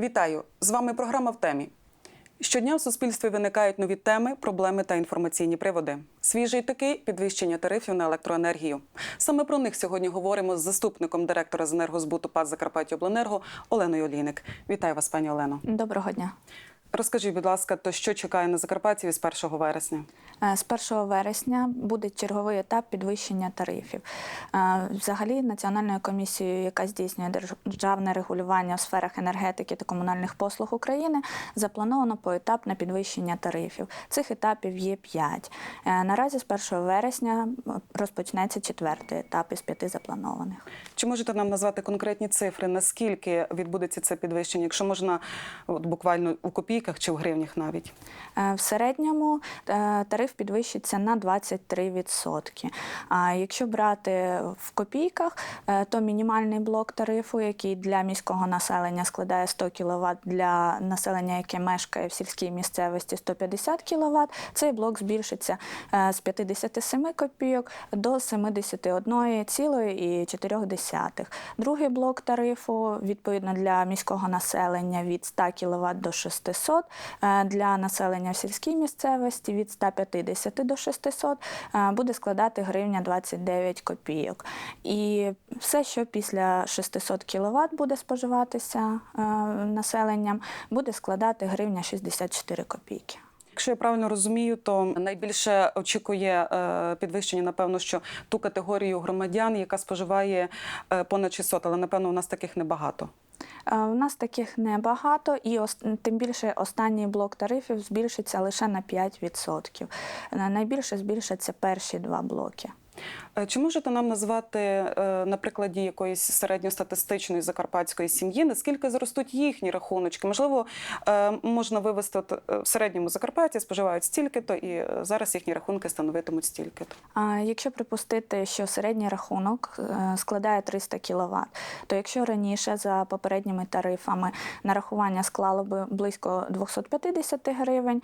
Вітаю! З вами програма в темі. Щодня в суспільстві виникають нові теми, проблеми та інформаційні приводи. Свіжий такий підвищення тарифів на електроенергію. Саме про них сьогодні говоримо з заступником директора з енергозбуту ПАД Закарпаттяобленерго Оленою Олійник. Вітаю вас, пані Олено. Доброго дня. Розкажіть, будь ласка, то що чекає на Закарпаття з 1 вересня? Е, З 1 вересня буде черговий етап підвищення тарифів. Е, Взагалі, Національною комісією, яка здійснює державне регулювання в сферах енергетики та комунальних послуг України, заплановано поетапне підвищення тарифів. Цих етапів є п'ять. Е, Наразі з 1 вересня розпочнеться четвертий етап із п'яти запланованих. Чи можете нам назвати конкретні цифри, наскільки відбудеться це підвищення, якщо можна от, буквально у копійках чи в гривнях навіть? Е, В середньому е, тариф підвищиться на 23%. А якщо брати в копійках, е, то мінімальний блок тарифу, який для міського населення складає 100 кВт, для населення, яке мешкає в сільській місцевості 150 кВт, цей блок збільшиться з 57 копійок до 71,4. Другий блок тарифу відповідно для міського населення від 100 кВт до 600, е, для населення в сільській місцевості від 150 до 600 е, буде складати гривня 29 копійок. І все, що після 600 кВт буде споживатися е, населенням, буде складати гривня 64 копійки. Якщо я правильно розумію, то найбільше очікує підвищення, напевно, що ту категорію громадян, яка споживає понад 600, але напевно у нас таких небагато. Е, У нас таких небагато, і тим більше останній блок тарифів збільшиться лише на 5%. Е, Найбільше збільшаться перші два блоки. Е, Чи можете нам назвати е, на прикладі якоїсь середньостатистичної закарпатської сім'ї, наскільки зростуть їхні рахуночки? Можливо, е, можна вивести в середньому Закарпатті споживають стільки-то, і зараз їхні рахунки становитимуть стільки-то. А якщо припустити, що середній рахунок складає 300 кВт, то якщо раніше за попередніми тарифами нарахування склало би близько 250 гривень,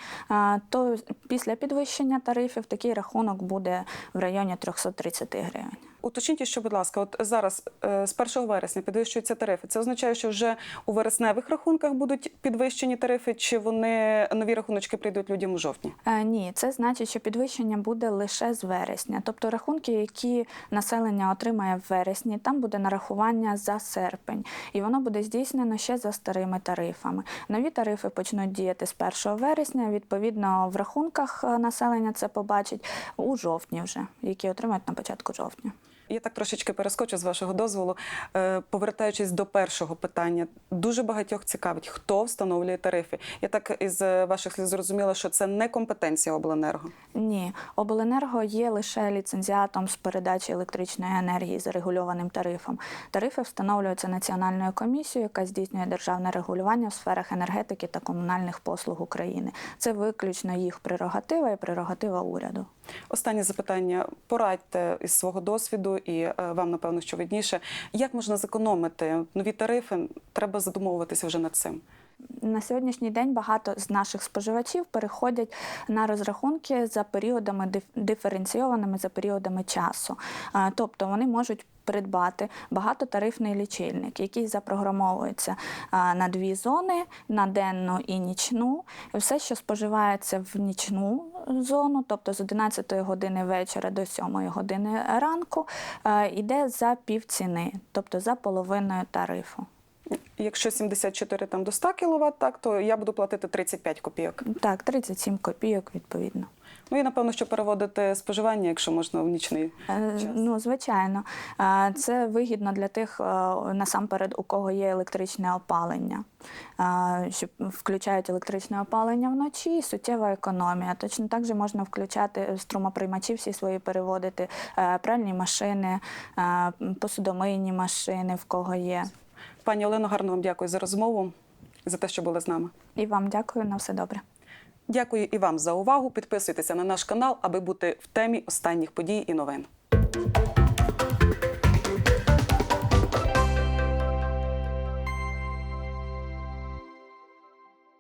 то після підвищення тарифів такий рахунок буде в районі 330 гривень. Уточніть, що, будь ласка, от зараз е, з 1 вересня підвищуються тарифи. Це означає, що вже у вересневих рахунках будуть підвищені тарифи, чи вони нові рахуночки прийдуть людям у жовтні? Е, Ні, це значить, що підвищення буде лише з вересня. Тобто рахунки, які населення отримає в вересні, там буде нарахування за серпень, і воно буде здійснено ще за старими тарифами. Нові тарифи почнуть діяти з 1 вересня. Відповідно, в рахунках е, населення це побачить у жовтні, вже які отримають на початку жовтня. Я так трошечки перескочу з вашого дозволу. Е, Повертаючись до першого питання, дуже багатьох цікавить, хто встановлює тарифи. Я так із е, ваших слів зрозуміла, що це не компетенція обленерго. Ні, обленерго є лише ліцензіатом з передачі електричної енергії за регульованим тарифом. Тарифи встановлюються національною комісією, яка здійснює державне регулювання в сферах енергетики та комунальних послуг України. Це виключно їх прерогатива і прерогатива уряду. Останнє запитання. Порадьте із свого досвіду, і е, вам, напевно, що видніше, як можна зекономити нові тарифи? Треба задумовуватися вже над цим. На сьогоднішній день багато з наших споживачів переходять на розрахунки за періодами диф- диференційованими за періодами часу. Тобто вони можуть придбати багатотарифний лічильник, який запрограмовується на дві зони на денну і нічну. Все, що споживається в нічну зону, тобто з 11 години вечора до 7 години ранку, йде за півціни, тобто за половиною тарифу. Якщо 74 там до 100 кВт, так то я буду платити 35 копійок. Так, 37 копійок відповідно. Ну і напевно, що переводити споживання, якщо можна в нічний Е, час. Ну, звичайно, Е, це вигідно для тих е, насамперед, у кого є електричне опалення, що включають електричне опалення вночі, і суттєва економія. Точно так же можна включати струмоприймачі, всі свої переводити пральні машини, посудомийні машини, в кого є. Пані Олено, гарно вам дякую за розмову, за те, що були з нами. І вам дякую на все добре. Дякую і вам за увагу. Підписуйтеся на наш канал, аби бути в темі останніх подій і новин.